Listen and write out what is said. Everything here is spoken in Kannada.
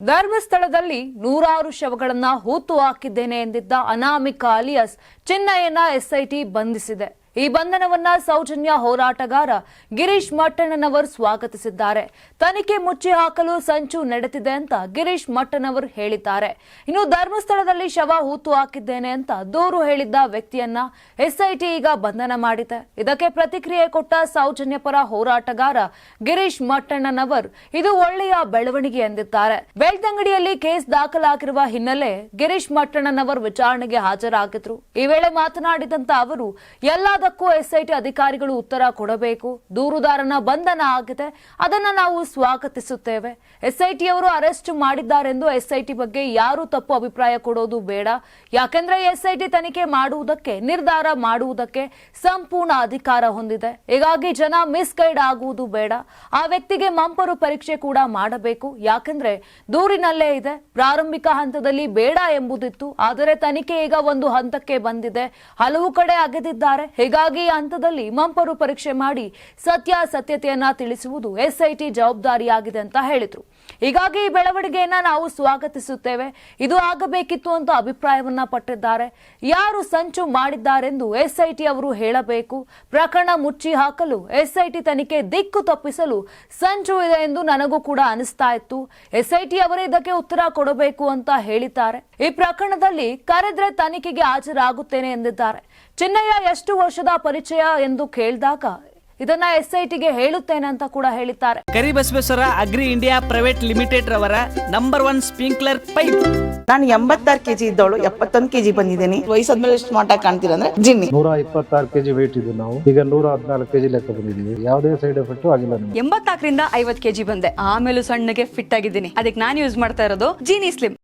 ಧರ್ಮಸ್ಥಳದಲ್ಲಿ ನೂರಾರು ಶವಗಳನ್ನ ಹೂತು ಹಾಕಿದ್ದೇನೆ ಎಂದಿದ್ದ ಅನಾಮಿಕ ಅಲಿಯಸ್ ಚಿನ್ನಯ್ಯನ ಎಸ್ಐಟಿ ಬಂಧಿಸಿದೆ. ಈ ಬಂಧನವನ್ನ ಸೌಜನ್ಯ ಹೋರಾಟಗಾರ ಗಿರೀಶ್ ಮಟ್ಟಣ್ಣನವರು ಸ್ವಾಗತಿಸಿದ್ದಾರೆ. ತನಿಖೆ ಮುಚ್ಚಿ ಹಾಕಲು ಸಂಚು ನಡೆದಿದೆ ಅಂತ ಗಿರೀಶ್ ಮಟ್ಟಣ್ಣವರ್ ಹೇಳಿದ್ದಾರೆ. ಇನ್ನು ಧರ್ಮಸ್ಥಳದಲ್ಲಿ ಶವ ಹೂತು ಹಾಕಿದ್ದೇನೆ ಅಂತ ದೂರು ಹೇಳಿದ್ದ ವ್ಯಕ್ತಿಯನ್ನ ಎಸ್ಐಟಿ ಈಗ ಬಂಧನ ಮಾಡಿದೆ. ಇದಕ್ಕೆ ಪ್ರತಿಕ್ರಿಯೆ ಕೊಟ್ಟ ಸೌಜನ್ಯ ಪರ ಹೋರಾಟಗಾರ ಗಿರೀಶ್ ಮಟ್ಟಣ್ಣನವರ್ ಇದು ಒಳ್ಳೆಯ ಬೆಳವಣಿಗೆ ಎಂದಿದ್ದಾರೆ. ಬೆಳ್ತಂಗಡಿಯಲ್ಲಿ ಕೇಸ್ ದಾಖಲಾಗಿರುವ ಹಿನ್ನೆಲೆ ಗಿರೀಶ್ ಮಟ್ಟಣ್ಣನವರು ವಿಚಾರಣೆಗೆ ಹಾಜರಾಗಿದ್ರು. ಈ ವೇಳೆ ಮಾತನಾಡಿದಂತ ಅವರು ಎಲ್ಲದಕ್ಕೂ ಎಸ್ಐಟಿ ಅಧಿಕಾರಿಗಳು ಉತ್ತರ ಕೊಡಬೇಕು. ದೂರುದಾರನ ಬಂಧನ ಆಗಿದೆ. ಅದನ್ನ ನಾವು ಸ್ವಾಗತಿಸುತ್ತೇವೆ. ಎಸ್ಐಟಿಯವರು ಅರೆಸ್ಟ್ ಮಾಡಿದ್ದಾರೆಂದು ಎಸ್ಐಟಿ ಬಗ್ಗೆ ಯಾರು ತಪ್ಪು ಅಭಿಪ್ರಾಯ ಕೊಡೋದು ಬೇಡ. ಯಾಕೆಂದ್ರೆ ಎಸ್ಐಟಿ ತನಿಖೆ ಮಾಡುವುದಕ್ಕೆ, ನಿರ್ಧಾರ ಮಾಡುವುದಕ್ಕೆ ಸಂಪೂರ್ಣ ಅಧಿಕಾರ ಹೊಂದಿದೆ. ಹೀಗಾಗಿ ಜನ ಮಿಸ್ಗೈಡ್ ಆಗುವುದು ಬೇಡ. ಆ ವ್ಯಕ್ತಿಗೆ ಮಂಪರು ಪರೀಕ್ಷೆ ಕೂಡ ಮಾಡಬೇಕು. ಯಾಕೆಂದ್ರೆ ದೂರಿನಲ್ಲೇ ಇದೆ. ಪ್ರಾರಂಭಿಕ ಹಂತದಲ್ಲಿ ಬೇಡ ಎಂಬುದಿತ್ತು. ಆದರೆ ತನಿಖೆ ಈಗ ಒಂದು ಹಂತಕ್ಕೆ ಬಂದಿದೆ. ಹಲವು ಕಡೆ ಅಗೆದಿದ್ದಾರೆ. ಹೀಗಾಗಿ ಈ ಹಂತದಲ್ಲಿ ಮಂಪರು ಪರೀಕ್ಷೆ ಮಾಡಿ ಸತ್ಯಾಸತ್ಯತೆಯನ್ನ ತಿಳಿಸುವುದು ಎಸ್ಐಟಿ ಜವಾಬ್ದಾರಿಯಾಗಿದೆ ಅಂತ ಹೇಳಿದ್ರು. ಹೀಗಾಗಿ ಈ ಬೆಳವಣಿಗೆಯನ್ನ ನಾವು ಸ್ವಾಗತಿಸುತ್ತೇವೆ. ಇದು ಆಗಬೇಕಿತ್ತು ಅಂತ ಅಭಿಪ್ರಾಯವನ್ನ ಪಟ್ಟಿದ್ದಾರೆ. ಯಾರು ಸಂಚು ಮಾಡಿದ್ದಾರೆಂದು ಎಸ್ಐಟಿ ಅವರು ಹೇಳಬೇಕು. ಪ್ರಕರಣ ಮುಚ್ಚಿ ಹಾಕಲು ಎಸ್ಐಟಿ ತನಿಖೆ ದಿಕ್ಕು ತಪ್ಪಿಸಲು ಸಂಚು ಇದೆ ಎಂದು ನನಗೂ ಕೂಡ ಅನಿಸ್ತಾ ಇತ್ತು. ಎಸ್ಐಟಿ ಅವರೇ ಇದಕ್ಕೆ ಉತ್ತರ ಕೊಡಬೇಕು ಅಂತ ಹೇಳಿದ್ದಾರೆ. ಈ ಪ್ರಕರಣದಲ್ಲಿ ಕರೆದ್ರೆ ತನಿಖೆಗೆ ಹಾಜರಾಗುತ್ತೇನೆ ಎಂದಿದ್ದಾರೆ. ಚಿನ್ನಯ್ಯ ಎಷ್ಟು ವರ್ಷದ ಪರಿಚಯ ಎಂದು ಕೇಳಿದಾಗ ಇದನ್ನ ಎಸ್ಐಟಿಗೆ ಹೇಳುತ್ತೇನೆ ಅಂತ ಕೂಡ ಹೇಳಿದ್ದಾರೆ. Karibasaveshwara agri India private limited ರವರ ನಂಬರ್ ಒನ್ ಸ್ಪ್ರಿಂಕ್ಲರ್ ಪೈಪ್. ನಾನು ಎಂಬತ್ತಾರು ಕೆಜಿ ಇದ್ದವಳು ಎಪ್ಪತ್ತೊಂದು ಕೆಜಿ ಬಂದಿದ್ದೀನಿ. ವಯಸ್ಸಾದ್ಮೇಲೆ ಎಷ್ಟು ಮಾಟ ಕಾಣ್ತೀರ ಅಂದ್ರೆ ಜಿನ್ನಿ. ನೂರ ಇಪ್ಪತ್ತಾರು ಕೆಜಿ ವೇಟ್ ಇದೆ ನಾವು. ಈಗ ನೂರ ಹದಿನಾಲ್ಕು ಕೆಜಿ ಲೆಕ್ಕ ಬಂದಿದ್ದೀವಿ. ಯಾವುದೇ ಸೈಡ್ ಎಫೆಕ್ಟ್ ಆಗಿಲ್ಲ ನಮಗೆ. ಎಂಬತ್ನಾಲ್ಕರಿಂದ ಐವತ್ ಕೆಜಿ ಬಂದೆ. ಆಮೇಲೆ ಸಣ್ಣಗೆ ಫಿಟ್ ಆಗಿದ್ದೀನಿ. ಅದಕ್ಕೆ ನಾನು ಯೂಸ್ ಮಾಡ್ತಾ ಇರೋದು ಜೀನಿ ಸ್ಲಿಮ್